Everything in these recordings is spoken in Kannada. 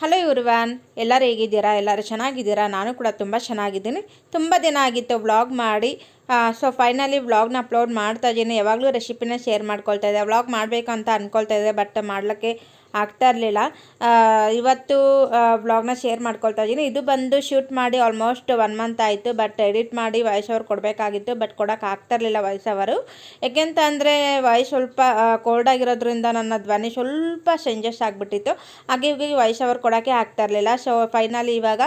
ಹಲೋ ಇವ್ರಿವಾನ್ ಎಲ್ಲರೂ ಹೇಗಿದ್ದೀರಾ? ಎಲ್ಲರೂ ಚೆನ್ನಾಗಿದ್ದೀರಾ? ನಾನು ಕೂಡ ತುಂಬ ಚೆನ್ನಾಗಿದ್ದೀನಿ. ತುಂಬ ದಿನ ಆಗಿತ್ತು ವ್ಲಾಗ್ ಮಾಡಿ. ಸೊ ಫೈನಲಿ ವ್ಲಾಗ್ನ ಅಪ್ಲೋಡ್ ಮಾಡ್ತಾ ಇದ್ದೀನಿ. ಯಾವಾಗಲೂ ರೆಸಿಪಿನ ಶೇರ್ ಮಾಡ್ಕೊಳ್ತಾ ಇದ್ದೆ. ವ್ಲಾಗ್ ಮಾಡಬೇಕು ಅಂತ ಅಂದ್ಕೊಳ್ತಾ ಇದ್ದೆ ಬಟ್ ಮಾಡ್ಲಿಕ್ಕೆ ಆಗ್ತಾ ಇರಲಿಲ್ಲ. ಇವತ್ತು ಬ್ಲಾಗ್ನ ಶೇರ್ ಮಾಡ್ಕೊಳ್ತಾ ಇದ್ದೀನಿ. ಇದು ಬಂದು ಶೂಟ್ ಮಾಡಿ almost one month but edit edit ಮಾಡಿ ವಾಯ್ಸ್ ಓವರ್ ಕೊಡಬೇಕಾಗಿತ್ತು ಬಟ್ ಕೊಡೋಕೆ ಆಗ್ತಾ ಇರಲಿಲ್ಲ ವಾಯ್ಸ್ ಅವರು ಯಾಕೆಂತ ಅಂದರೆ ವಾಯ್ಸ್ ಸ್ವಲ್ಪ ಕೋಲ್ಡ್ ಆಗಿರೋದ್ರಿಂದ ನನ್ನ ಧ್ವನಿ ಸ್ವಲ್ಪ ಚೇಂಜಸ್ ಆಗಿಬಿಟ್ಟಿತ್ತು. ಹಾಗೆ ಇವಾಗ ವಾಯ್ಸ್ ಓವರ್ ಕೊಡೋಕ್ಕೆ ಆಗ್ತಾ ಇರಲಿಲ್ಲ. ಸೊ ಫೈನಲಿ ಇವಾಗ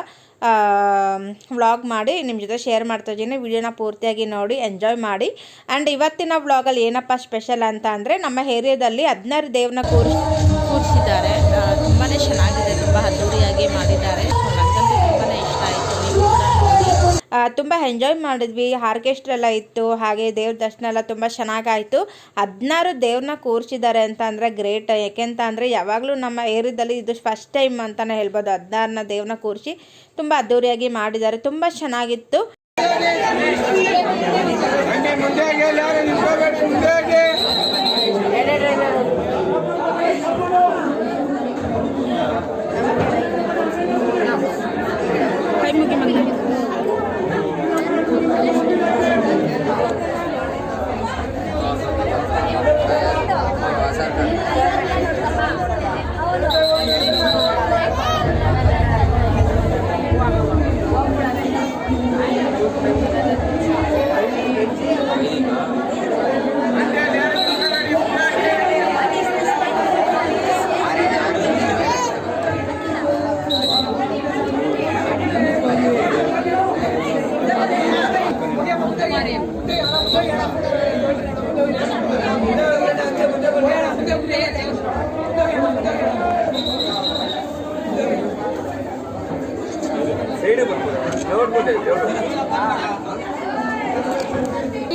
ವ್ಲಾಗ್ ಮಾಡಿ ನಿಮ್ಮ ಜೊತೆ ಶೇರ್ ಮಾಡ್ತಾ ಇದ್ದೀನಿ. ವಿಡಿಯೋನ ಪೂರ್ತಿಯಾಗಿ ನೋಡಿ ಎಂಜಾಯ್ ಮಾಡಿ. ಆ್ಯಂಡ್ ಇವತ್ತಿನ ವ್ಲಾಗಲ್ಲಿ ಏನಪ್ಪ ಸ್ಪೆಷಲ್ ಅಂತ ಅಂದರೆ ನಮ್ಮ ಏರಿಯಾದಲ್ಲಿ ಹದಿನಾರು ದೇವ್ರನ್ನ ಕೂರಿಸಿ ಕೂರಿಸಿದ್ದಾರೆ. ತುಂಬಾ ಚೆನ್ನಾಗಿದೆ. ತುಂಬ ಅದ್ದೂರಿಯಾಗಿ ಮಾಡಿದ್ದಾರೆ. ತುಂಬ ಎಂಜಾಯ್ ಮಾಡಿದ್ವಿ. ಆರ್ಕೆಸ್ಟ್ರ ಎಲ್ಲ ಇತ್ತು ಹಾಗೆ ದೇವ್ರ ದರ್ಶನ ಎಲ್ಲ ತುಂಬ ಚೆನ್ನಾಗಾಯಿತು. ಹದಿನಾರು ದೇವ್ರನ್ನ ಕೂರಿಸಿದ್ದಾರೆ ಅಂತ ಅಂದರೆ ಗ್ರೇಟ್ ಯಾಕೆಂತ ಅಂದರೆ ಯಾವಾಗಲೂ ನಮ್ಮ ಏರಿಯಾದಲ್ಲಿ ಇದು ಫಸ್ಟ್ ಟೈಮ್ ಅಂತಲೇ ಹೇಳ್ಬೋದು. ಹದಿನಾರನ್ನ ದೇವ್ರನ್ನ ಕೂರಿಸಿ ತುಂಬ ಅದ್ದೂರಿಯಾಗಿ ಮಾಡಿದ್ದಾರೆ. ತುಂಬ ಚೆನ್ನಾಗಿತ್ತು. ಮುಂದೆ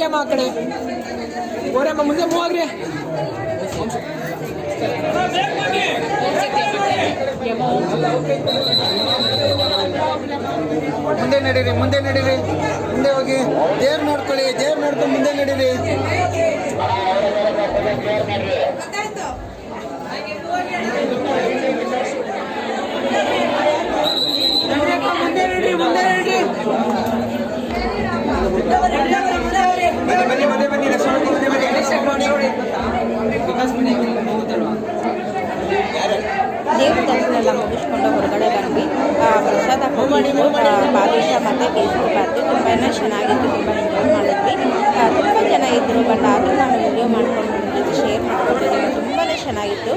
ಅಮ್ಮ ಆ ಕಡೆ. ಓರಮ್ಮ ಮುಂದೆ ಮೂವಾಗ್ರಿ ಮುಂದೆ ನಡೀರಿ ಮುಂದೆ ನಡೀರಿ ಮುಂದೆ ಹೋಗಿ ದೇವ್ರು ನೋಡ್ಕೊಳ್ಳಿ ದೇವ್ರು ನೋಡ್ಕೊಂಡು ಮುಂದೆ ನಡೀರಿ ಮುಂದೆ ಬನ್ನಿ ಬನ್ನಿ ಮುಂದೆ ದೇವ್ರ ದರ್ಶನ ಎಲ್ಲ ಮುಗಿಸ್ಕೊಂಡು ಹೊರಗಡೆ ಬಂದ್ವಿ. ಪ್ರಸಾದ ಬಾದುಷ ಮತ್ತು ಕೇಸರಿ ಬಾತು ತುಂಬಾ ಚೆನ್ನಾಗಿತ್ತು, ತುಂಬ ಎಂಜಾಯ್ ಮಾಡಿದ್ವಿ. ತುಂಬ ಜನ ಇದ್ದರು ಬಟ್ ಆದರೂ ನಾನು ವಿಡಿಯೋ ಮಾಡ್ಕೊಂಡು ಶೇರ್ ಮಾಡ್ಕೊಂಡಿದ್ದೀನಿ ತುಂಬಾ ಚೆನ್ನಾಗಿತ್ತು.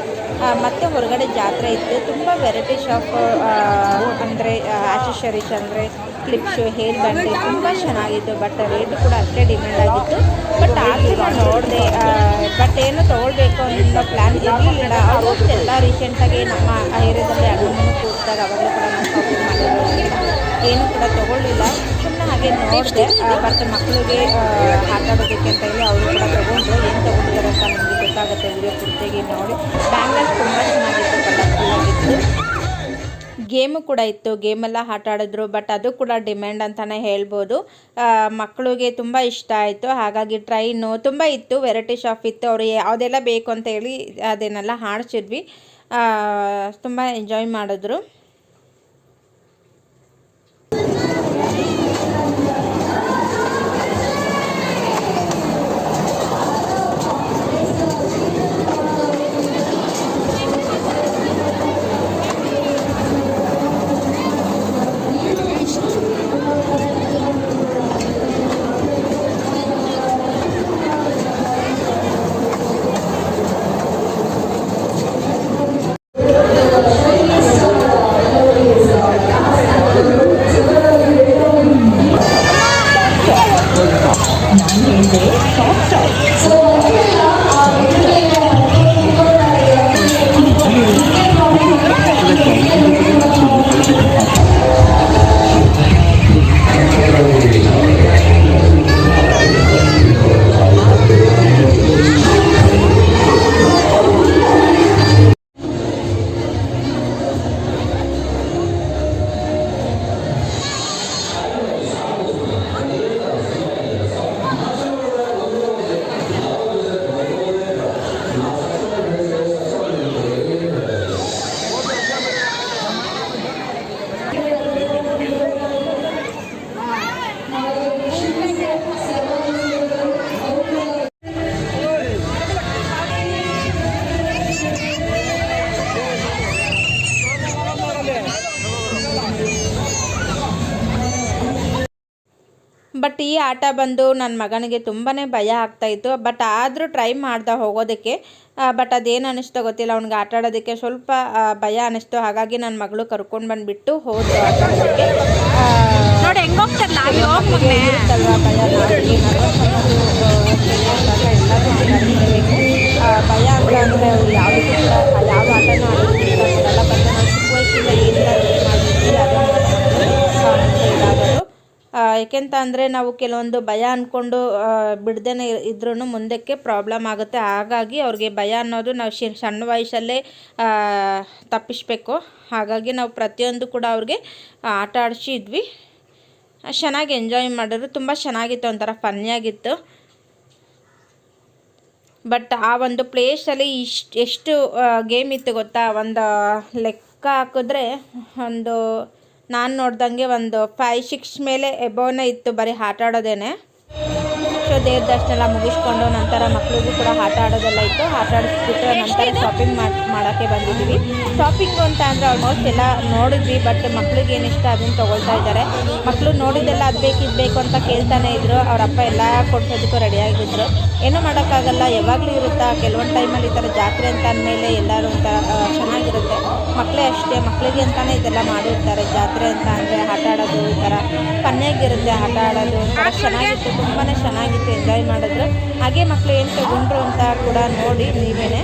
ಮತ್ತು ಮತ್ತೆ ಹೊರಗಡೆ ಜಾತ್ರೆ ಇತ್ತು. ತುಂಬ ವೆರೈಟೀಸ್ ಆಫ್ ಅಂದರೆ ಆಕ್ಸೆಸರೀಸ್ ಅಂದರೆ ಕ್ಲಿಪ್ಸು ಹೇರ್ ಬ್ಯಾಂಡ್ ತುಂಬ ಚೆನ್ನಾಗಿತ್ತು ಬಟ್ ರೇಟ್ ಕೂಡ ಅಷ್ಟೇ ಡಿಮ್ಯಾಂಡ್ ಆಗಿತ್ತು. ಬಟ್ ಆದರೂ ನಾನು ನೋಡಿದೆ ಬಟ್ ಏನು ತೊಗೊಳ್ಬೇಕು ಅನ್ನೋ ಪ್ಲ್ಯಾನ್ ಇರಲಿಲ್ಲ ಆಲ್ಮೋಸ್ಟ್ ಎಲ್ಲ ರೀಸೆಂಟಾಗಿ ನಮ್ಮ ಏರಿಯಾದಲ್ಲಿ ಅಣ್ಣನೂ ಕೂರ್ತಾರೆ ಅವಾಗಲೂ ಕೂಡ ನಾನು ಶಾಪಿಂಗ್ ಮಾಡಿರೋದ್ರಿಂದ ಏನು ಕೂಡ ತೊಗೊಳ್ಳಿಲ್ಲ. ಸುಮ್ಮನೆ ಹಾಗೆ ನೋಡಿದೆ ಬಟ್ ಮಕ್ಕಳಿಗೆ ಆಟಾಡೋದಕ್ಕೆ ಅಂತ ಹೇಳಿ ಅವರು ಕೂಡ ತೊಗೊಂಡ್ರು. ಏನು ತೊಗೊಂಡಿದ್ದಾರೆ ಅಂತ ನಮಗೆ ಗೊತ್ತಾಗುತ್ತೆ ವಿಡಿಯೋ ಪೂರ್ತಿಯಾಗಿ ನೋಡಿ. ಬ್ಯಾಂಗಲ್ಸ್ ತುಂಬ ಚೆನ್ನಾಗಿತ್ತು ಕಲರ್ಫುಲ್ ಆಗಿತ್ತು. ಗೇಮು ಕೂಡ ಇತ್ತು, ಗೇಮೆಲ್ಲ ಆಟ ಆಡಿದ್ರು ಬಟ್ ಅದು ಕೂಡ ಡಿಮ್ಯಾಂಡ್ ಅಂತಲೇ ಹೇಳ್ಬೋದು. ಮಕ್ಕಳಿಗೆ ತುಂಬ ಇಷ್ಟ ಆಯಿತು, ಹಾಗಾಗಿ ಟ್ರೈನು ತುಂಬ ಇತ್ತು, ವೆರೈಟಿ ಶಾಪ್ ಇತ್ತು, ಅವರು ಯಾವುದೆಲ್ಲ ಬೇಕು ಅಂತ ಹೇಳಿ ಅದನ್ನೆಲ್ಲ ಹಾಡ್ಸಿದ್ವಿ ತುಂಬ ಎಂಜಾಯ್ ಮಾಡಿದ್ರು. ಬಟ್ ಈ ಆಟ ಬಂದು ನನ್ನ ಮಗನಿಗೆ ತುಂಬಾ ಭಯ ಆಗ್ತಾಯಿತ್ತು ಬಟ್ ಆದರೂ ಟ್ರೈ ಮಾಡ್ದೆ ಹೋಗೋದಕ್ಕೆ ಬಟ್ ಅದೇನು ಅನ್ನಿಸ್ತೋ ಗೊತ್ತಿಲ್ಲ. ಅವ್ನಿಗೆ ಆಟ ಆಡೋದಕ್ಕೆ ಸ್ವಲ್ಪ ಭಯ ಅನ್ನಿಸ್ತು ಹಾಗಾಗಿ ನನ್ನ ಮಗಳು ಕರ್ಕೊಂಡು ಬಂದುಬಿಟ್ಟು ಹೋದ್ರು ಆಟ ಆಡೋದಕ್ಕೆ. ನೋಡಿ ಭಯ? ಭಯ ಅಂತ ಅಂದರೆ ಅವ್ರು ಯಾವ ಆ, ಯಾಕೆಂತ ಅಂದರೆ ನಾವು ಕೆಲವೊಂದು ಭಯ ಅಂದ್ಕೊಂಡು ಬಿಡ್ದೇ ಇದ್ರೂ ಮುಂದಕ್ಕೆ ಪ್ರಾಬ್ಲಮ್ ಆಗುತ್ತೆ. ಹಾಗಾಗಿ ಅವ್ರಿಗೆ ಭಯ ಅನ್ನೋದು ನಾವು ಶಿ ಸಣ್ಣ ವಯಸ್ಸಲ್ಲೇ ತಪ್ಪಿಸ್ಬೇಕು. ಹಾಗಾಗಿ ನಾವು ಪ್ರತಿಯೊಂದು ಕೂಡ ಅವ್ರಿಗೆ ಆಟ ಆಡಿಸಿದ್ವಿ. ಚೆನ್ನಾಗಿ ಎಂಜಾಯ್ ಮಾಡಿದ್ರು. ತುಂಬ ಚೆನ್ನಾಗಿತ್ತು ಒಂಥರ ಫನ್ನಿಯಾಗಿತ್ತು ಬಟ್ ಆ ಒಂದು ಪ್ಲೇಸಲ್ಲಿ ಇಷ್ಟು ಎಷ್ಟು ಗೇಮ್ ಇತ್ತು ಗೊತ್ತಾ? ಒಂದು ಲೆಕ್ಕ ಹಾಕಿದ್ರೆ ಒಂದು ನಾನು ನೋಡ್ದಂಗೆ ಒಂದು ಫೈವ್ ಸಿಕ್ಸ್ ಮೇಲೆ ಎಬೋನೇ ಇತ್ತು ಬರೀ ಆಟ ಆಡೋದೇನೆ. ಸೊ ದೇವ್ರ ದರ್ಶನ ಎಲ್ಲ ಮುಗಿಸ್ಕೊಂಡು ನಂತರ ಮಕ್ಳಿಗೂ ಕೂಡ ಆಟ ಆಡೋದೆಲ್ಲ ಇತ್ತು. ಆಟ ಆಡಿಸ್ಬಿಟ್ಟು ನಂತರ ಶಾಪಿಂಗ್ ಮಾಡಿ, ಮಾಡೋಕ್ಕೆ ಬಂದಿದ್ದೀವಿ. ಶಾಪಿಂಗು ಅಂತ ಅಂದರೆ ಆಲ್ಮೋಸ್ಟ್ ಎಲ್ಲ ನೋಡಿದ್ವಿ ಬಟ್ ಮಕ್ಳಿಗೆ ಏನು ಇಷ್ಟ ಅದನ್ನು ತೊಗೊಳ್ತಾ ಇದ್ದಾರೆ. ಮಕ್ಕಳು ನೋಡಿದ್ದೆಲ್ಲ ಅದು ಬೇಕು, ಇದು ಬೇಕು ಅಂತ ಕೇಳ್ತಾನೆ ಇದ್ರು. ಅವ್ರ ಅಪ್ಪ ಎಲ್ಲ ಕೊಡ್ಸೋದಕ್ಕೂ ರೆಡಿಯಾಗಿದ್ದರು ಏನೂ ಮಾಡೋಕ್ಕಾಗಲ್ಲ, ಯಾವಾಗಲೂ ಇರುತ್ತಾ? ಕೆಲವೊಂದು ಟೈಮಲ್ಲಿ ಈ ಥರ ಜಾತ್ರೆ ಅಂತ ಅಂದಮೇಲೆ ಎಲ್ಲರೂ ಒಂಥರ ಚೆನ್ನಾಗಿರುತ್ತೆ. ಮಕ್ಕಳೇ ಅಷ್ಟೇ ಮಕ್ಕಳಿಗೆ ಅಂತಾನೆ ಇದೆಲ್ಲ ಮಾಡಿರ್ತಾರೆ. ಜಾತ್ರೆ ಅಂತ ಅಂದರೆ ಆಟ ಆಡೋದು ಈ ಥರ ಇರುತ್ತೆ ಆಟ ಆಡೋದು. ಒಂಥರ ಚೆನ್ನಾಗಿತ್ತು ತುಂಬಾ ಚೆನ್ನಾಗಿತ್ತು ಎಂಜಾಯ್ ಮಾಡಿದ್ರು. ಹಾಗೆ ಮಕ್ಕಳು ಏನು ತಗೊಂಡ್ರು ಅಂತ ಕೂಡ ನೋಡಿ ನೀವೇನೆ.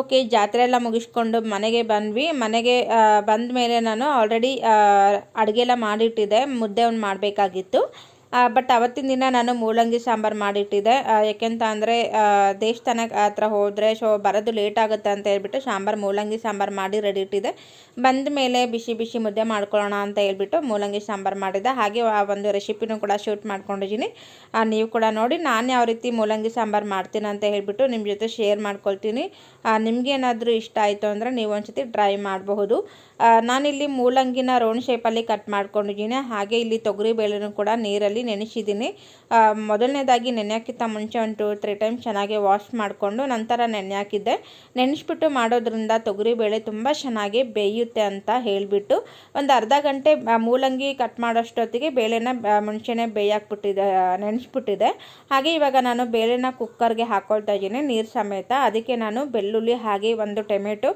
ಓಕೆ ಜಾತ್ರೆ ಎಲ್ಲ ಮುಗಿಸ್ಕೊಂಡು ಮನೆಗೆ ಬಂದ್ವಿ. ಮನೆಗೆ ಬಂದ ಮೇಲೆ ನಾನು ಆಲ್ರೆಡಿ ಅಡುಗೆ ಎಲ್ಲ ಮಾಡಿಟ್ಟಿದ್ದೆ. ಮುದ್ದೆ ಒಂದು ಮಾಡಬೇಕಾಗಿತ್ತು. ಬಟ್ ಅವತ್ತಿನ ದಿನ ನಾನು ಮೂಲಂಗಿ ಸಾಂಬಾರು ಮಾಡಿಟ್ಟಿದ್ದೆ. ಯಾಕೆಂತ ಅಂದರೆ ದೇವಸ್ಥಾನಕ್ಕೆ ಹತ್ರ ಹೋದರೆ ಸೊ ಬರೋದು ಲೇಟ್ ಆಗುತ್ತೆ ಅಂತ ಹೇಳ್ಬಿಟ್ಟು ಸಾಂಬಾರು, ಮೂಲಂಗಿ ಸಾಂಬಾರು ಮಾಡಿ ರೆಡಿ ಇಟ್ಟಿದ್ದೆ. ಬಂದ ಮೇಲೆ ಬಿಸಿ ಬಿಸಿ ಮುದ್ದೆ ಮಾಡ್ಕೊಳ್ಳೋಣ ಅಂತ ಹೇಳ್ಬಿಟ್ಟು ಮೂಲಂಗಿ ಸಾಂಬಾರು ಮಾಡಿದ್ದೆ. ಹಾಗೆ ಆ ಒಂದು ರೆಸಿಪಿನೂ ಕೂಡ ಶೂಟ್ ಮಾಡ್ಕೊಂಡಿದ್ದೀನಿ. ನೀವು ಕೂಡ ನೋಡಿ, ನಾನು ಯಾವ ರೀತಿ ಮೂಲಂಗಿ ಸಾಂಬಾರು ಮಾಡ್ತೀನಿ ಅಂತ ಹೇಳ್ಬಿಟ್ಟು ನಿಮ್ಮ ಜೊತೆ ಶೇರ್ ಮಾಡ್ಕೊಳ್ತೀನಿ. ನಿಮಗೇನಾದರೂ ಇಷ್ಟ ಆಯಿತು ಅಂದರೆ ನೀವು ಒಂದ್ಸತಿ ಟ್ರೈ ಮಾಡಬಹುದು. ನಾನಿಲ್ಲಿ ಮೂಲಂಗಿನ ರೌಂಡ್ ಶೇಪಲ್ಲಿ ಕಟ್ ಮಾಡ್ಕೊಂಡಿದ್ದೀನಿ. ಹಾಗೆ ಇಲ್ಲಿ ತೊಗರಿ ಬೇಳೆನೂ ಕೂಡ ನೀರಲ್ಲಿ ನೆನೆಸಿದ್ದೀನಿ. ಮೊದಲನೇದಾಗಿ ನೆನೆ ಮುಂಚೆ ಒಂದು ಟೂ ತ್ರೀ ಟೈಮ್ ಚೆನ್ನಾಗಿ ವಾಶ್ ಮಾಡಿಕೊಂಡು ನಂತರ ನೆನೆ ಹಾಕಿದ್ದೆ ನೆನೆಸ್ಬಿಟ್ಟು ಮಾಡೋದ್ರಿಂದ ತೊಗರಿಬೇಳೆ ತುಂಬ ಚೆನ್ನಾಗಿ ಬೇಯುತ್ತೆ ಅಂತ ಹೇಳಿಬಿಟ್ಟು ಒಂದು ಅರ್ಧ ಗಂಟೆ ಮೂಲಂಗಿ ಕಟ್ ಮಾಡೋಷ್ಟೊತ್ತಿಗೆ ಬೇಳೆನ ಮುಂಚೆನೆ ಬೇಯಾಕ್ಬಿಟ್ಟಿದೆ ನೆನೆಸ್ಬಿಟ್ಟಿದೆ. ಹಾಗೆ ಇವಾಗ ನಾನು ಬೇಳೆನ ಕುಕ್ಕರ್ಗೆ ಹಾಕ್ಕೊಳ್ತಾ ಇದ್ದೀನಿ, ನೀರು ಸಮೇತ. ಅದಕ್ಕೆ ನಾನು ಬೆಳ್ಳುಳ್ಳಿ, ಹಾಗೆ ಒಂದು ಟೊಮೆಟೊ,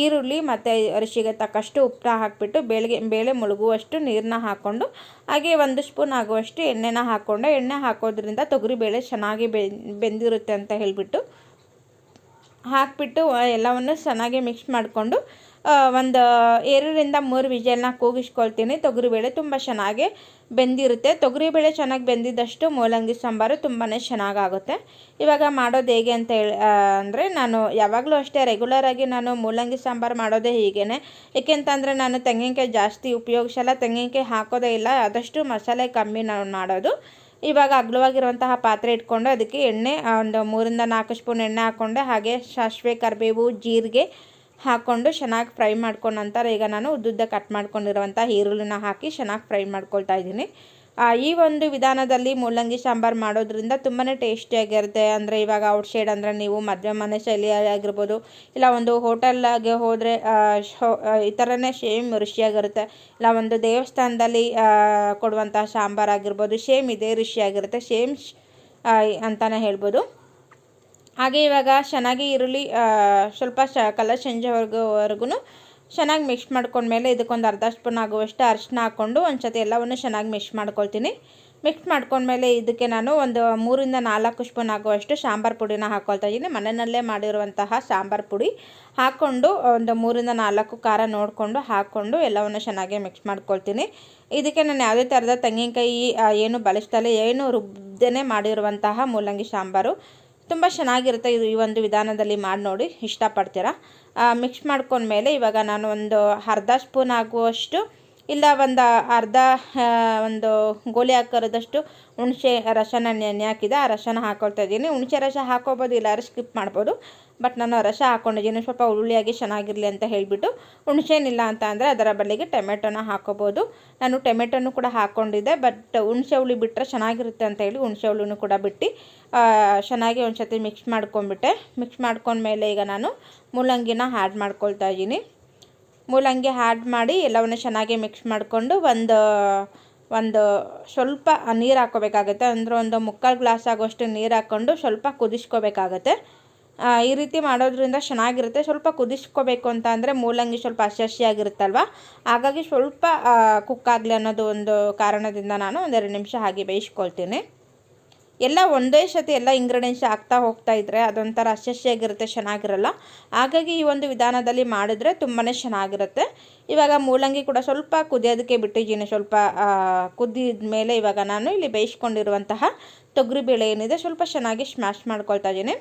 ಈರುಳ್ಳಿ ಮತ್ತು ಅರಿಶಿಗೆ ತಕ್ಕಷ್ಟು ಉಪ್ಪನ್ನ ಹಾಕಿಬಿಟ್ಟು ಬೇಳೆಗೆ, ಬೇಳೆ ಮುಳುಗುವಷ್ಟು ನೀರನ್ನ ಹಾಕ್ಕೊಂಡು ಹಾಗೆ ಒಂದು ಸ್ಪೂನ್ ಆಗುವಷ್ಟು ಎಣ್ಣೆನ ಹಾಕ್ಕೊಂಡೆ, ಎಣ್ಣೆ ಹಾಕೋದ್ರಿಂದ ತೊಗರಿಬೇಳೆ ಚೆನ್ನಾಗಿ ಬೆಂದಿರುತ್ತೆ ಅಂತ ಹೇಳಿಬಿಟ್ಟು ಹಾಕಿಬಿಟ್ಟು ಎಲ್ಲವನ್ನು ಚೆನ್ನಾಗಿ ಮಿಕ್ಸ್ ಮಾಡಿಕೊಂಡು ಒಂದು ಎರಡರಿಂದ ಮೂರು ವಿಜಲ್ನ ಕೂಗಿಸ್ಕೊಳ್ತೀನಿ. ತೊಗರಿಬೇಳೆ ತುಂಬ ಚೆನ್ನಾಗಿ ಬೆಂದಿರುತ್ತೆ. ತೊಗರಿಬೇಳೆ ಚೆನ್ನಾಗಿ ಬೆಂದಿದ್ದಷ್ಟು ಮೂಲಂಗಿ ಸಾಂಬಾರು ತುಂಬಾ ಚೆನ್ನಾಗಾಗುತ್ತೆ. ಇವಾಗ ಮಾಡೋದು ಹೇಗೆ ಅಂತ ಹೇಳಿ ಅಂದರೆ ನಾನು ಯಾವಾಗಲೂ ಅಷ್ಟೇ ರೆಗ್ಯುಲರಾಗಿ ನಾನು ಮೂಲಂಗಿ ಸಾಂಬಾರು ಮಾಡೋದೇ ಹೀಗೇ ಏಕೆಂತಂದರೆ ನಾನು ತೆಂಗಿನಕಾಯಿ ಜಾಸ್ತಿ ಉಪಯೋಗಿಸಲ್ಲ. ತೆಂಗಿನಕಾಯಿ ಹಾಕೋದೇ ಇಲ್ಲ. ಆದಷ್ಟು ಮಸಾಲೆ ಕಮ್ಮಿ ನಾನು ಮಾಡೋದು. ಇವಾಗ ಅಗಲವಾಗಿರುವಂತಹ ಪಾತ್ರೆ ಇಟ್ಕೊಂಡು ಅದಕ್ಕೆ ಎಣ್ಣೆ ಒಂದು ಮೂರಿಂದ ನಾಲ್ಕು ಸ್ಪೂನ್ ಎಣ್ಣೆ ಹಾಕ್ಕೊಂಡೆ ಹಾಗೆ ಸಾಸಿವೆ, ಕರಿಬೇವು, ಜೀರಿಗೆ ಹಾಕ್ಕೊಂಡು ಚೆನ್ನಾಗಿ ಫ್ರೈ ಮಾಡ್ಕೊಂಡು ನಂತರ ಈಗ ನಾನು ಉದ್ದುದ್ದ ಕಟ್ ಮಾಡ್ಕೊಂಡಿರುವಂಥ ಈರುಳ್ಳಿನ ಹಾಕಿ ಚೆನ್ನಾಗಿ ಫ್ರೈ ಮಾಡ್ಕೊಳ್ತಾ ಇದ್ದೀನಿ. ಈ ಒಂದು ವಿಧಾನದಲ್ಲಿ ಮೂಲಂಗಿ ಸಾಂಬಾರು ಮಾಡೋದ್ರಿಂದ ತುಂಬಾ ಟೇಸ್ಟಿಯಾಗಿರುತ್ತೆ ಅಂದರೆ ಇವಾಗ ಔಟ್ ಸೈಡ್ ಅಂದರೆ ನೀವು ಮದುವೆ ಮನೆ ಶೈಲಿ ಆಗಿರ್ಬೋದು, ಇಲ್ಲ ಒಂದು ಹೋಟೆಲ್ಗೆ ಹೋದರೆ ಈ ಥರನೇ ಸೇಮ್ ರುಚಿಯಾಗಿರುತ್ತೆ. ಇಲ್ಲ ಒಂದು ದೇವಸ್ಥಾನದಲ್ಲಿ ಕೊಡುವಂಥ ಸಾಂಬಾರು ಆಗಿರ್ಬೋದು, ಸೇಮ್ ಇದೇ ರುಚಿಯಾಗಿರುತ್ತೆ. ಸೇಮ್ ಅಂತಲೇ ಹೇಳ್ಬೋದು. ಹಾಗೆ ಇವಾಗ ಚೆನ್ನಾಗಿ ಈರುಳ್ಳಿ ಸ್ವಲ್ಪ ಶ, ಕಲರ್ ಚೇಂಜ್ವರೆಗೂ ಚೆನ್ನಾಗಿ ಮಿಕ್ಸ್ ಮಾಡ್ಕೊಂಡ್ಮೇಲೆ ಇದಕ್ಕೊಂದು ಅರ್ಧ ಸ್ಪೂನ್ ಆಗುವಷ್ಟು ಅರಿಶಿನ ಹಾಕ್ಕೊಂಡು ಒಂದು ಸತಿ ಎಲ್ಲವನ್ನು ಚೆನ್ನಾಗಿ ಮಿಕ್ಸ್ ಮಾಡ್ಕೊಳ್ತೀನಿ. ಮಿಕ್ಸ್ ಮಾಡ್ಕೊಂಡ್ಮೇಲೆ ಇದಕ್ಕೆ ನಾನು ಒಂದು ಮೂರಿಂದ ನಾಲ್ಕು ಸ್ಪೂನ್ ಆಗುವಷ್ಟು ಸಾಂಬಾರು ಪುಡಿನ ಹಾಕ್ಕೊಳ್ತಾ ಇದ್ದೀನಿ. ಮನೆಯಲ್ಲೇ ಮಾಡಿರುವಂತಹ ಸಾಂಬಾರು ಪುಡಿ ಹಾಕ್ಕೊಂಡು ಒಂದು ಮೂರಿಂದ ನಾಲ್ಕು ಖಾರ ನೋಡಿಕೊಂಡು ಹಾಕ್ಕೊಂಡು ಎಲ್ಲವನ್ನು ಚೆನ್ನಾಗಿ ಮಿಕ್ಸ್ ಮಾಡ್ಕೊಳ್ತೀನಿ. ಇದಕ್ಕೆ ನಾನು ಯಾವುದೇ ಥರದ ತೆಂಗಿನಕಾಯಿ ಏನು ಬಳಸ್ತಲ್ಲ ಏನು ರುಬ್ದೇ ಮಾಡಿರುವಂತಹ ಮೂಲಂಗಿ ಸಾಂಬಾರು. ತುಂಬ ಚೆನ್ನಾಗಿರುತ್ತೆ ಇದು ಈ ಒಂದು ವಿಧಾನದಲ್ಲಿ ಮಾಡಿ ನೋಡಿ, ಇಷ್ಟಪಡ್ತೀರಾ? ಮಿಕ್ಸ್ ಮಾಡ್ಕೊಂಡ್ಮೇಲೆ ಇವಾಗ ನಾನು ಒಂದು ಅರ್ಧ ಸ್ಪೂನ್ ಆಗುವಷ್ಟು ಇಲ್ಲ ಒಂದು ಅರ್ಧ ಒಂದು ಗೋಲಿ ಆಕಾರದಷ್ಟು ಹುಣಸೆ ರಸನ ನೆನೆ ಹಾಕಿದೆ ಆ ರಸನ ಹಾಕೊಳ್ತಾ ಇದ್ದೀನಿ. ಹುಣಸೆ ರಸ ಹಾಕೋಬೋದು ಇಲ್ಲಾದ್ರೆ ಸ್ಕಿಪ್ ಮಾಡ್ಬೋದು. ಬಟ್ ನಾನು ರಸ ಹಾಕ್ಕೊಂಡಿದ್ದೀನಿ ಸ್ವಲ್ಪ ಹುರುಳಿಯಾಗಿ ಚೆನ್ನಾಗಿರಲಿ ಅಂತ ಹೇಳಿಬಿಟ್ಟು ಹುಣಸೇನಿಲ್ಲ ಅಂತ ಅಂದರೆ ಅದರ ಬದಲಿಗೆ ಟೊಮೆಟೊನ ಹಾಕೋಬೋದು. ನಾನು ಟೊಮೆಟೊನು ಕೂಡ ಹಾಕ್ಕೊಂಡಿದ್ದೆ ಬಟ್ ಹುಣಸೆ ಹುಳಿ ಬಿಟ್ಟರೆ ಚೆನ್ನಾಗಿರುತ್ತೆ ಅಂತ ಹೇಳಿ ಹುಣಸೆ ಹುಳಿನೂ ಕೂಡ ಬಿಟ್ಟು ಚೆನ್ನಾಗಿ ಒಂದು ಸತಿ ಮಿಕ್ಸ್ ಮಾಡ್ಕೊಂಡ್ಬಿಟ್ಟೆ. ಮಿಕ್ಸ್ ಮಾಡ್ಕೊಂಡ್ಮೇಲೆ ಈಗ ನಾನು ಮೂಲಂಗಿನ ಆ್ಯಡ್ ಮಾಡ್ಕೊಳ್ತಾ ಇದ್ದೀನಿ. ಮೂಲಂಗಿ ಆ್ಯಡ್ ಮಾಡಿ ಎಲ್ಲವನ್ನು ಚೆನ್ನಾಗಿ ಮಿಕ್ಸ್ ಮಾಡಿಕೊಂಡು ಒಂದು ಒಂದು ಸ್ವಲ್ಪ ನೀರು ಹಾಕ್ಕೋಬೇಕಾಗತ್ತೆ. ಅಂದರೆ ಒಂದು ಮುಕ್ಕಾಲು ಗ್ಲಾಸ್ ಆಗೋಷ್ಟು ನೀರು ಹಾಕ್ಕೊಂಡು ಸ್ವಲ್ಪ ಕುದಿಸ್ಕೋಬೇಕಾಗತ್ತೆ. ಈ ರೀತಿ ಮಾಡೋದ್ರಿಂದ ಚೆನ್ನಾಗಿರುತ್ತೆ. ಸ್ವಲ್ಪ ಕುದಿಸ್ಕೋಬೇಕು ಅಂತ ಅಂದರೆ ಮೂಲಂಗಿ ಸ್ವಲ್ಪ ಹಸಿ ಹಾಗಾಗಿ ಸ್ವಲ್ಪ ಕುಕ್ ಆಗಲಿ ಅನ್ನೋದು ಒಂದು ಕಾರಣದಿಂದ ನಾನು ಒಂದೆರಡು ನಿಮಿಷ ಹಾಗೆ ಬೇಯಿಸ್ಕೊಳ್ತೀನಿ. ಎಲ್ಲ ಒಂದೇ ಸತಿ ಎಲ್ಲ ಇಂಗ್ರೀಡಿಯೆಂಟ್ಸ್ ಹಾಕ್ತಾ ಹೋಗ್ತಾ ಇದ್ದರೆ ಅದೊಂಥರ ಆಗಿರುತ್ತೆ ಚೆನ್ನಾಗಿರಲ್ಲ. ಹಾಗಾಗಿ ಈ ಒಂದು ವಿಧಾನದಲ್ಲಿ ಮಾಡಿದ್ರೆ ತುಂಬಾ ಚೆನ್ನಾಗಿರುತ್ತೆ. ಇವಾಗ ಮೂಲಂಗಿ ಕೂಡ ಸ್ವಲ್ಪ ಕುದಿಯೋದಕ್ಕೆ ಬಿಟ್ಟಿದ್ದೀನಿ. ಸ್ವಲ್ಪ ಕುದ್ದಿದ ಮೇಲೆ ಇವಾಗ ನಾನು ಇಲ್ಲಿ ಬೇಯಿಸ್ಕೊಂಡಿರುವಂತಹ ತೊಗರಿಬೇಳೆ ಏನಿದೆ ಸ್ವಲ್ಪ ಚೆನ್ನಾಗಿ ಸ್ಮ್ಯಾಶ್ ಮಾಡ್ಕೊಳ್ತಾ ಇದ್ದೀನಿ.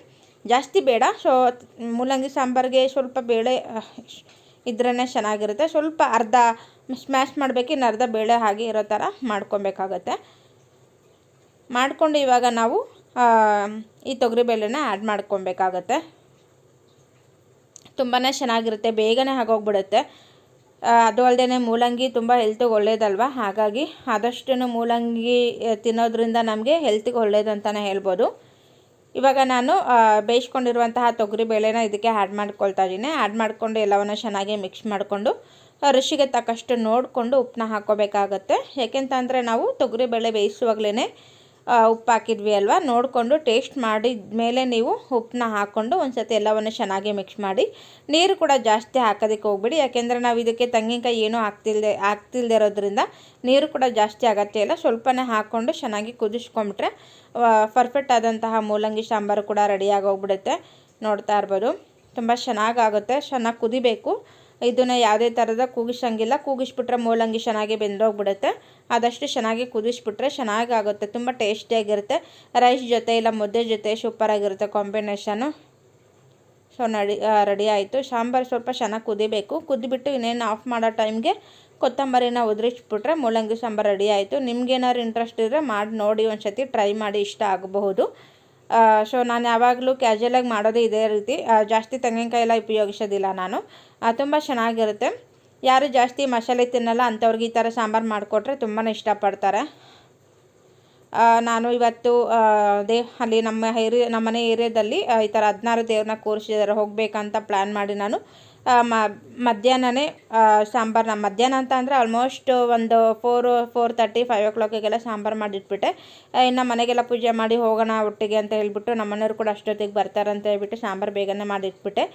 ಜಾಸ್ತಿ ಬೇಡ. ಸೊ, ಮೂಲಂಗಿ ಸಾಂಬಾರಿಗೆ ಸ್ವಲ್ಪ ಬೇಳೆ ಇದ್ರೇ ಚೆನ್ನಾಗಿರುತ್ತೆ. ಸ್ವಲ್ಪ ಅರ್ಧ ಸ್ಮ್ಯಾಶ್ ಮಾಡಬೇಕು, ಇನ್ನು ಅರ್ಧ ಬೇಳೆ ಹಾಗೆ ಇರೋ ಥರ ಮಾಡ್ಕೊಬೇಕಾಗತ್ತೆ. ಮಾಡಿಕೊಂಡು ಇವಾಗ ನಾವು ಈ ತೊಗರಿಬೇಳೆನ ಆ್ಯಡ್ ಮಾಡ್ಕೊಬೇಕಾಗತ್ತೆ. ತುಂಬಾ ಚೆನ್ನಾಗಿರುತ್ತೆ, ಬೇಗನೆ ಆಗೋಗ್ಬಿಡುತ್ತೆ. ಅದು ಅಲ್ಲದೆ ಮೂಲಂಗಿ ತುಂಬ ಹೆಲ್ತಿಗೆ ಒಳ್ಳೇದಲ್ವ? ಹಾಗಾಗಿ ಆದಷ್ಟು ಮೂಲಂಗಿ ತಿನ್ನೋದ್ರಿಂದ ನಮಗೆ ಹೆಲ್ತಿಗೆ ಒಳ್ಳೇದು ಅಂತಲೇ ಹೇಳ್ಬೋದು. ಇವಾಗ ನಾನು ಬೇಯಿಸ್ಕೊಂಡಿರುವಂತಹ ತೊಗರಿ ಬೇಳೆನ ಇದಕ್ಕೆ ಆ್ಯಡ್ ಮಾಡ್ಕೊಳ್ತಾ ಇದ್ದೀನಿ ಆ್ಯಡ್ ಮಾಡಿಕೊಂಡು ಎಲ್ಲವನ್ನು ಚೆನ್ನಾಗಿ ಮಿಕ್ಸ್ ಮಾಡಿಕೊಂಡು ರುಚಿಗೆ ತಕ್ಕಷ್ಟು ನೋಡಿಕೊಂಡು ಉಪ್ಪನ್ನ ಹಾಕ್ಕೋಬೇಕಾಗತ್ತೆ. ಯಾಕೆಂತಂದರೆ ನಾವು ತೊಗರಿಬೇಳೆ ಬೇಯಿಸುವಾಗಲೇ ಉಪ್ಪು ಹಾಕಿದ್ವಿ ಅಲ್ವಾ? ನೋಡಿಕೊಂಡು ಟೇಸ್ಟ್ ಮಾಡಿದ ಮೇಲೆ ನೀವು ಉಪ್ಪನ್ನ ಹಾಕ್ಕೊಂಡು ಒಂದು ಸತಿ ಎಲ್ಲವನ್ನು ಚೆನ್ನಾಗಿ ಮಿಕ್ಸ್ ಮಾಡಿ. ನೀರು ಕೂಡ ಜಾಸ್ತಿ ಹಾಕೋದಕ್ಕೆ ಹೋಗ್ಬಿಡಿ. ಯಾಕೆಂದರೆ ನಾವು ಇದಕ್ಕೆ ತೆಂಗಿನಕಾಯಿ ಏನೂ ಹಾಕ್ತಿಲ್ದೆ, ಹಾಕ್ತಿಲ್ದೇ ಇರೋದ್ರಿಂದ ನೀರು ಕೂಡ ಜಾಸ್ತಿ ಆಗತ್ತೆ ಇಲ್ಲ. ಸ್ವಲ್ಪನೇ ಹಾಕ್ಕೊಂಡು ಚೆನ್ನಾಗಿ ಕುದಿಸ್ಕೊಂಬಿಟ್ರೆ ಪರ್ಫೆಕ್ಟ್ ಆದಂತಹ ಮೂಲಂಗಿ ಸಾಂಬಾರು ಕೂಡ ರೆಡಿಯಾಗಿ ಹೋಗ್ಬಿಡುತ್ತೆ ನೋಡ್ತಾ ಇರ್ಬೋದು. ತುಂಬ ಚೆನ್ನಾಗಾಗುತ್ತೆ ಚೆನ್ನಾಗಿ ಕುದಿಬೇಕು. ಇದನ್ನು ಯಾವುದೇ ಥರದ ಕೂಗಿಸಂಗಿಲ್ಲ. ಕೂಗಿಸ್ಬಿಟ್ರೆ ಮೂಲಂಗಿ ಚೆನ್ನಾಗಿ ಬೆಂದೋಗ್ಬಿಡುತ್ತೆ. ಆದಷ್ಟು ಚೆನ್ನಾಗಿ ಕುದಿಸ್ಬಿಟ್ರೆ ಚೆನ್ನಾಗಾಗುತ್ತೆ. ತುಂಬ ಟೇಸ್ಟಿಯಾಗಿರುತ್ತೆ. ರೈಸ್ ಜೊತೆ ಇಲ್ಲ ಮುದ್ದೆ ಜೊತೆ ಸೂಪರಾಗಿರುತ್ತೆ ಕಾಂಬಿನೇಷನು. ಸೊ, ನಡಿ ರೆಡಿ ಆಯಿತು. ಸಾಂಬಾರು ಸ್ವಲ್ಪ ಚೆನ್ನಾಗಿ ಕುದಿಬೇಕು. ಕುದಿಬಿಟ್ಟು ಇನ್ನೇನು ಆಫ್ ಮಾಡೋ ಟೈಮ್ಗೆ ಕೊತ್ತಂಬರಿನ ಉದುರಿಸ್ಬಿಟ್ರೆ ಮೂಲಂಗಿ ಸಾಂಬಾರು ರೆಡಿ ಆಯಿತು. ನಿಮ್ಗೇನಾದ್ರು ಇಂಟ್ರೆಸ್ಟ್ ಇದ್ದರೆ ಮಾಡಿ ನೋಡಿ. ಒಂದು ಸತಿ ಟ್ರೈ ಮಾಡಿ. ಇಷ್ಟ ಆಗಬಹುದು. ಸೊ ನಾನು ಯಾವಾಗಲೂ ಕ್ಯಾಶುಯಲಾಗಿ ಮಾಡೋದೇ ಇದೇ ರೀತಿ. ಜಾಸ್ತಿ ತೆಂಗಿನಕಾಯಿ ಎಲ್ಲ ಉಪಯೋಗಿಸೋದಿಲ್ಲ ನಾನು. ತುಂಬ ಚೆನ್ನಾಗಿರುತ್ತೆ. ಯಾರು ಜಾಸ್ತಿ ಮಸಾಲೆ ತಿನ್ನಲ್ಲ, ಅಂಥವ್ರಿಗೆ ಈ ಥರ ಸಾಂಬಾರು ಮಾಡಿಕೊಟ್ರೆ ತುಂಬಾ ಇಷ್ಟಪಡ್ತಾರೆ. ನಾನು ಇವತ್ತು ದೇ, ಅಲ್ಲಿ ನಮ್ಮ ಏರಿಯಾ ನಮ್ಮನೆ ಏರಿಯಾದಲ್ಲಿ ಈ ಥರ ಹದಿನಾರು ದೇವ್ರನ್ನ ಕೂರಿಸಿದ್ದಾರೆ ಹೋಗಬೇಕಂತ ಪ್ಲ್ಯಾನ್ ಮಾಡಿ ನಾನು. ಮ, ಮಧ್ಯಾಹ್ನನೇ ಸಾಂಬಾರನ್ನ ಮಧ್ಯಾಹ್ನ ಅಂತ ಅಂದರೆ ಆಲ್ಮೋಸ್ಟ್ ಒಂದು ಫೋರ್ ಫೋರ್ ತರ್ಟಿ ಫೈವ್ ಓ ಕ್ಲಾಕಿಗೆಲ್ಲ ಸಾಂಬಾರು ಮಾಡಿಟ್ಬಿಟ್ಟೆ. ಇನ್ನು ಮನೆಗೆಲ್ಲ ಪೂಜೆ ಮಾಡಿ ಹೋಗೋಣ ಒಟ್ಟಿಗೆ ಅಂತ ಹೇಳಿಬಿಟ್ಟು ನಮ್ಮ ಮನೆಯವ್ರು ಕೂಡ ಅಷ್ಟೊತ್ತಿಗೆ ಬರ್ತಾರೆ ಅಂತ ಹೇಳ್ಬಿಟ್ಟು ಸಾಂಬಾರು ಬೇಗನೆ ಮಾಡಿಟ್ಬಿಟ್ಟೆ.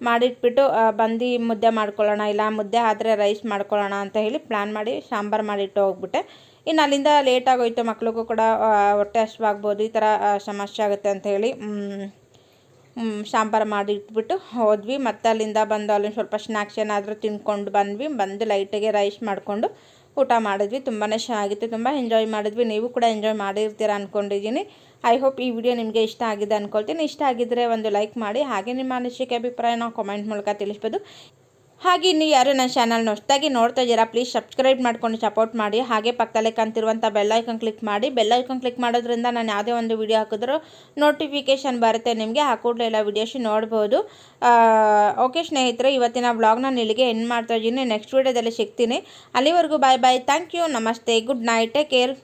ಮಾಡಿಟ್ಬಿಟ್ಟು ಬಂದು ಮುದ್ದೆ ಮಾಡ್ಕೊಳ್ಳೋಣ, ಇಲ್ಲ ಮುದ್ದೆ ಆದರೆ ರೈಸ್ ಮಾಡ್ಕೊಳ್ಳೋಣ ಅಂತ ಹೇಳಿ ಪ್ಲ್ಯಾನ್ ಮಾಡಿ ಸಾಂಬಾರು ಮಾಡಿಟ್ಟು ಹೋಗ್ಬಿಟ್ಟೆ. ಇನ್ನು ಅಲ್ಲಿಂದ ಲೇಟ್ ಆಗೋಯ್ತು, ಮಕ್ಳಿಗೂ ಕೂಡ ಹೊಟ್ಟೆ ಹಸ್ವಾಗ್ಬೋದು, ಈ ಥರ ಸಮಸ್ಯೆ ಆಗುತ್ತೆ ಅಂತ ಹೇಳಿ ಸಾಂಬಾರು ಮಾಡಿ ಇಟ್ಬಿಟ್ಟು ಹೋದ್ವಿ. ಮತ್ತೆ ಅಲ್ಲಿಂದ ಬಂದು ಅಲ್ಲಿ ಸ್ವಲ್ಪ ಸ್ನ್ಯಾಕ್ಸ್ ಏನಾದರೂ ತಿನ್ಕೊಂಡು ಬಂದ್ವಿ. ಬಂದು ಲೈಟಿಗೆ ರೈಸ್ ಮಾಡಿಕೊಂಡು ಊಟ ಮಾಡಿದ್ವಿ. ತುಂಬಾ ಚೆನ್ನಾಗಿತ್ತು ತುಂಬ ಎಂಜಾಯ್ ಮಾಡಿದ್ವಿ. ನೀವು ಕೂಡ ಎಂಜಾಯ್ ಮಾಡಿರ್ತೀರ ಅಂದ್ಕೊಂಡಿದ್ದೀನಿ ಐ ಹೋಪ್ ಈ ವಿಡಿಯೋ ನಿಮಗೆ ಇಷ್ಟ ಆಗಿದೆ ಅಂದ್ಕೊಳ್ತೀನಿ ಇಷ್ಟ ಆಗಿದ್ದರೆ ಒಂದು ಲೈಕ್ ಮಾಡಿ. ಹಾಗೆ ನಿಮ್ಮ ಅನಿಸಿಕೆ, ಅಭಿಪ್ರಾಯನ ಕಾಮೆಂಟ್ ಮೂಲಕ ತಿಳಿಸ್ಬೋದು. ಹಾಗೆ ಇನ್ನು ಯಾರು ನನ್ನ ಚಾನಲ್ ಹೊಸದಾಗಿ ನೋಡ್ತಾ ಇದ್ದೀರಾ ಪ್ಲೀಸ್ ಸಬ್ಸ್ಕ್ರೈಬ್ ಮಾಡ್ಕೊಂಡು ಸಪೋರ್ಟ್ ಮಾಡಿ. ಹಾಗೆ ಪಕ್ಕದಲ್ಲೇ ಕಂತಿರುವಂಥ ಬೆಲ್ ಐಕನ್ ಕ್ಲಿಕ್ ಮಾಡಿ. ಬೆಲ್ ಐಕನ್ ಕ್ಲಿಕ್ ಮಾಡೋದ್ರಿಂದ ನಾನು ಯಾವುದೇ ಒಂದು ವಿಡಿಯೋ ಹಾಕಿದ್ರೂ ನೋಟಿಫಿಕೇಷನ್ ಬರುತ್ತೆ ನಿಮಗೆ. ಆ ಕೂಡಲೇ ಎಲ್ಲ ವಿಡಿಯೋಸ್ ನೋಡ್ಬೋದು. ಓಕೆ ಸ್ನೇಹಿತರೆ, ಇವತ್ತಿನ ವ್ಲಾಗ್ನ ನಾನು ಇಲ್ಲಿಗೆ ಎಂಡ್ ಮಾಡ್ತಾ ಇದ್ದೀನಿ. ನೆಕ್ಸ್ಟ್ ವೀಡಿಯೋದಲ್ಲಿ ಸಿಗ್ತೀನಿ. ಅಲ್ಲಿವರೆಗೂ ಬಾಯ್ ಬಾಯ್ ಥ್ಯಾಂಕ್ ಯು ನಮಸ್ತೆ. Good night take care